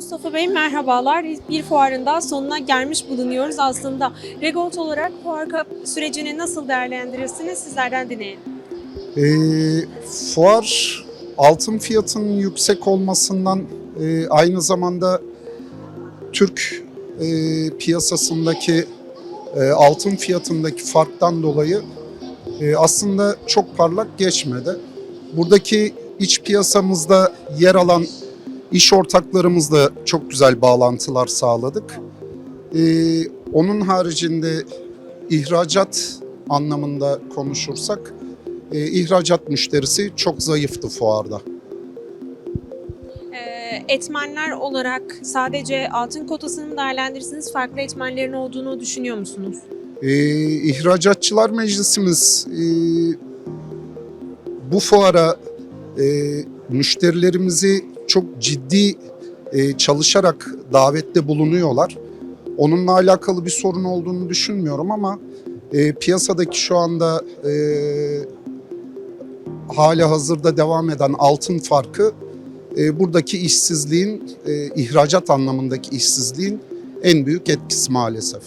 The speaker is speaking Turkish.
Mustafa Bey merhabalar. Bir fuarın daha sonuna gelmiş bulunuyoruz aslında. Regolt olarak fuar sürecini nasıl değerlendirirsiniz sizlerden dinleyelim. Ee, fuar altın fiyatının yüksek olmasından e, aynı zamanda Türk e, piyasasındaki e, altın fiyatındaki farktan dolayı e, aslında çok parlak geçmedi. Buradaki iç piyasamızda yer alan iş ortaklarımızla çok güzel bağlantılar sağladık. E, onun haricinde ihracat anlamında konuşursak e, ihracat müşterisi çok zayıftı fuarda. Ee, etmenler olarak sadece altın kotasını değerlendirirsiniz, farklı etmenlerin olduğunu düşünüyor musunuz? E, İhracatçılar Meclisimiz e, bu fuara e, müşterilerimizi çok ciddi e, çalışarak davette bulunuyorlar. Onunla alakalı bir sorun olduğunu düşünmüyorum ama e, piyasadaki şu anda e, hala hazırda devam eden altın farkı e, buradaki işsizliğin, e, ihracat anlamındaki işsizliğin en büyük etkisi maalesef.